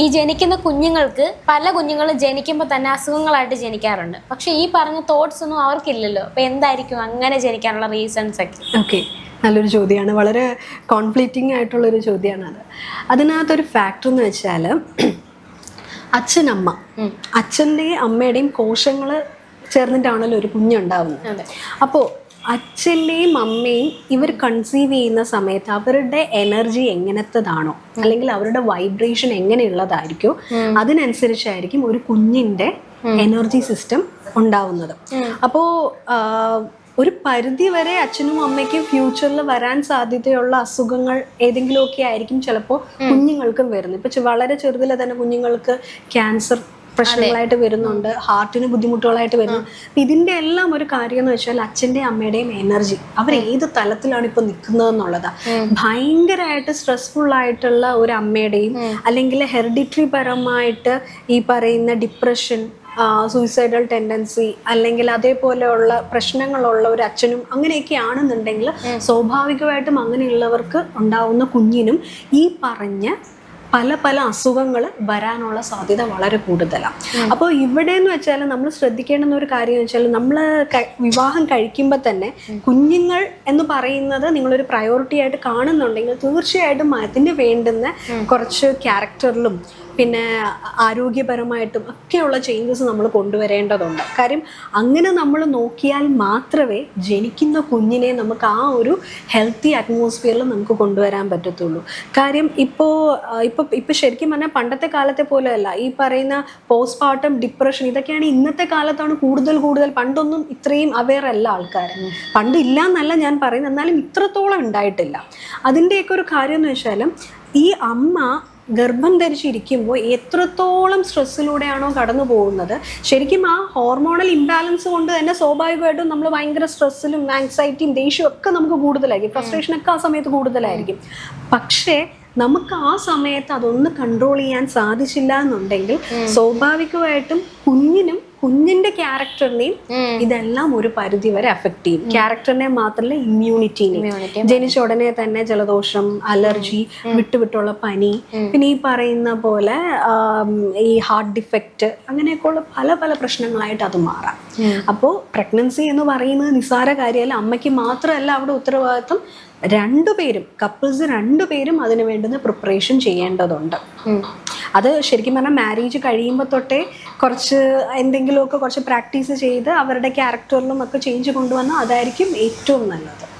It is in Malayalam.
ഈ ജനിക്കുന്ന കുഞ്ഞുങ്ങൾക്ക് പല കുഞ്ഞുങ്ങളും ജനിക്കുമ്പോൾ തന്നെ അസുഖങ്ങളായിട്ട് ജനിക്കാറുണ്ട്. പക്ഷെ ഈ പറഞ്ഞ തോട്ട്സ് ഒന്നും അവർക്കില്ലല്ലോ. അപ്പൊ എന്തായിരിക്കും അങ്ങനെ ജനിക്കാനുള്ള റീസൺസ് ഒക്കെ? ഓക്കെ നല്ലൊരു ചോദ്യമാണ് വളരെ കോൺഫ്ലിക്റ്റിംഗ് ആയിട്ടുള്ളൊരു ചോദ്യമാണ് അത്. അതിനകത്തൊരു ഫാക്ടർ എന്ന് വെച്ചാൽ അച്ഛനമ്മ അച്ഛന്റെയും അമ്മയുടെയും കോശങ്ങൾ ചേർന്നിട്ടാണല്ലോ ഒരു കുഞ്ഞുണ്ടാവുന്നത്. അപ്പോൾ അച്ഛന്റെയും അമ്മയും ഇവർ കൺസീവ് ചെയ്യുന്ന സമയത്ത് അവരുടെ എനർജി എങ്ങനത്തതാണോ? അല്ലെങ്കിൽ അവരുടെ വൈബ്രേഷൻ എങ്ങനെയുള്ളതായിരിക്കും? അതിനനുസരിച്ചായിരിക്കും ഒരു കുഞ്ഞിന്റെ എനർജി സിസ്റ്റം ഉണ്ടാവുന്നത്. അപ്പോൾ ഒരു പരിധി വരെ അച്ഛനും അമ്മയ്ക്കും ഫ്യൂച്ചറിൽ വരാൻ സാധ്യതയുള്ള അസുഖങ്ങൾ ഏതെങ്കിലുമൊക്കെ ആയിരിക്കും ചിലപ്പോൾ കുഞ്ഞുങ്ങൾക്കും വരുന്നത്. ഇപ്പം വളരെ ചെറുതിലെ തന്നെ കുഞ്ഞുങ്ങൾക്ക് ക്യാൻസർ പ്രശ്നങ്ങളായിട്ട് വരുന്നുണ്ട് ഹാർട്ടിന് ബുദ്ധിമുട്ടുകളായിട്ട് വരുന്നു. അപ്പൊ ഇതിന്റെ എല്ലാം ഒരു കാര്യം എന്ന് വെച്ചാൽ അച്ഛന്റെയും അമ്മയുടെയും എനർജി അവർ ഏത് തലത്തിലാണ് ഇപ്പൊ നിൽക്കുന്നത് എന്നുള്ളത് ഭയങ്കരമായിട്ട് സ്ട്രെസ്ഫുൾ ആയിട്ടുള്ള ഒരു അമ്മയുടെയും അല്ലെങ്കിൽ ഹെറിഡിറ്ററി പരമായിട്ട് ഈ പറയുന്ന ഡിപ്രഷൻ സൂയിസൈഡൽ ടെൻഡൻസി അല്ലെങ്കിൽ അതേപോലെയുള്ള പ്രശ്നങ്ങളുള്ള ഒരു അച്ഛനും അങ്ങനെയൊക്കെ ആണെന്നുണ്ടെങ്കിൽ സ്വാഭാവികമായിട്ടും അങ്ങനെയുള്ളവർക്ക് ഉണ്ടാവുന്ന കുഞ്ഞിനും ഈ പറഞ്ഞ പല പല അസുഖങ്ങൾ വരാനുള്ള സാധ്യത വളരെ കൂടുതലാണ് അപ്പോൾ ഇവിടെ എന്ന് വെച്ചാൽ നമ്മൾ ശ്രദ്ധിക്കേണ്ടുന്ന ഒരു കാര്യം എന്ന് വെച്ചാൽ നമ്മൾ വിവാഹം കഴിക്കുമ്പോൾ തന്നെ കുഞ്ഞുങ്ങൾ എന്ന് പറയുന്നത് നിങ്ങളൊരു പ്രയോറിറ്റി ആയിട്ട് കാണുന്നുണ്ടെങ്കിൽ തീർച്ചയായിട്ടും അതിന് വേണ്ടുന്ന കുറച്ച് ക്യാരക്ടറിലും പിന്നെ ആരോഗ്യപരമായിട്ടും ഒക്കെയുള്ള ചേഞ്ചസ് നമ്മൾ കൊണ്ടുവരേണ്ടതുണ്ട്. കാര്യം അങ്ങനെ നമ്മൾ നോക്കിയാൽ മാത്രമേ ജനിക്കുന്ന കുഞ്ഞിനെ നമുക്ക് ആ ഒരു ഹെൽത്തി അറ്റ്മോസ്ഫിയറിൽ നമുക്ക് കൊണ്ടുവരാൻ പറ്റത്തുള്ളൂ. കാര്യം ഇപ്പോൾ ഇപ്പോൾ ഇപ്പോൾ ശരിക്കും പറഞ്ഞാൽ പണ്ടത്തെ കാലത്തെ പോലെയല്ല. ഈ പറയുന്ന പോസ്റ്റ്മോർട്ടം ഡിപ്രഷൻ ഇതൊക്കെയാണ് ഇന്നത്തെ കാലത്താണ് കൂടുതൽ കൂടുതൽ പണ്ടൊന്നും ഇത്രയും അവെയർ അല്ല ആൾക്കാർ പണ്ട് ഇല്ല എന്നല്ല ഞാൻ പറയുന്നത്. എന്നാലും ഇത്രത്തോളം ഉണ്ടായിട്ടില്ല. അതിന്റെയൊക്കെ ഒരു കാര്യം എന്ന് വെച്ചാൽ ഈ അമ്മ ഗർഭം ധരിച്ചിരിക്കുമ്പോൾ എത്രത്തോളം സ്ട്രെസ്സിലൂടെയാണോ കടന്നു പോകുന്നത്? ശരിക്കും ആ ഹോർമോണൽ ഇംബാലൻസ് കൊണ്ട് തന്നെ സ്വാഭാവികമായിട്ടും നമ്മൾ ഭയങ്കര സ്ട്രെസ്സിലും ആങ്സൈറ്റിയും ദേഷ്യവും ഒക്കെ നമുക്ക് കൂടുതലായിരിക്കും. ഫ്രസ്ട്രേഷൻ ഒക്കെ ആ സമയത്ത് കൂടുതലായിരിക്കും. പക്ഷേ നമുക്ക് ആ സമയത്ത് അതൊന്ന് കൺട്രോൾ ചെയ്യാൻ സാധിച്ചില്ല എന്നുണ്ടെങ്കിൽ സ്വാഭാവികമായിട്ടും കുഞ്ഞിനും കുഞ്ഞിന്റെ ക്യാരക്ടറിനെയും ഇതെല്ലാം ഒരു പരിധി വരെ അഫക്ട് ചെയ്യും. ക്യാരക്ടറിനെ മാത്രമല്ല ഇമ്മ്യൂണിറ്റിനെ ജനിച്ച ഉടനെ തന്നെ ജലദോഷം അലർജി വിട്ടുവിട്ടുള്ള പനി പിന്നെ ഈ പറയുന്ന പോലെ ഈ ഹാർട്ട് ഡിഫക്റ്റ് അങ്ങനെയൊക്കെയുള്ള പല പല പ്രശ്നങ്ങളായിട്ട് അത് മാറാം. അപ്പോൾ പ്രഗ്നൻസി എന്ന് പറയുന്നത് നിസ്സാര കാര്യമല്ല. അമ്മയ്ക്ക് മാത്രമല്ല അവിടെ ഉത്തരവാദിത്വം. രണ്ടുപേരും കപ്പിൾസ് രണ്ടുപേരും അതിന് വേണ്ടുന്ന പ്രിപ്പറേഷൻ ചെയ്യേണ്ടതുണ്ട്. അത് ശരിക്കും പറഞ്ഞാൽ മാരേജ് കഴിയുമ്പോൾ തൊട്ടേ കുറച്ച് എന്തെങ്കിലുമൊക്കെ കുറച്ച് പ്രാക്ടീസ് ചെയ്ത് അവരുടെ ക്യാരക്ടറിലും ഒക്കെ ചേഞ്ച് കൊണ്ടുവന്നാൽ അതായിരിക്കും ഏറ്റവും നല്ലത്.